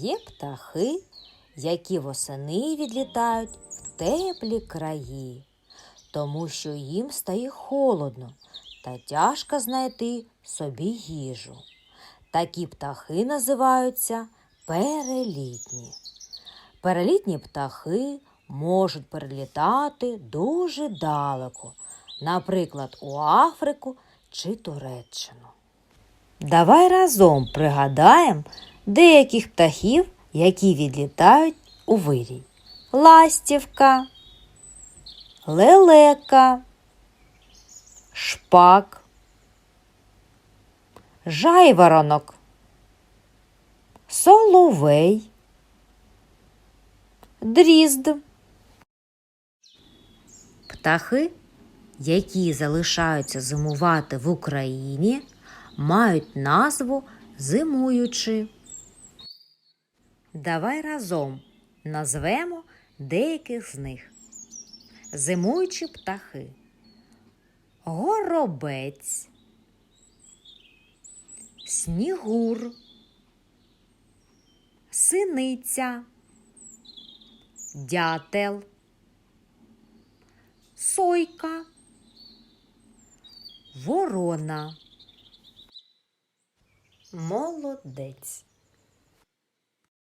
Є птахи, які восени відлітають в теплі краї, тому що їм стає холодно та тяжко знайти собі їжу. Такі птахи називаються перелітні. Перелітні птахи можуть перелітати дуже далеко, наприклад, у Африку чи Туреччину. Давай разом пригадаємо деяких птахів, які відлітають у вирій. Ластівка, лелека, шпак, жайворонок, соловей, дрізд. Птахи, які залишаються зимувати в Україні, мають назву зимуючі. Давай разом назвемо деяких з них. Зимуючі птахи. Горобець, снігур, синиця, дятел, сойка, ворона. Молодець.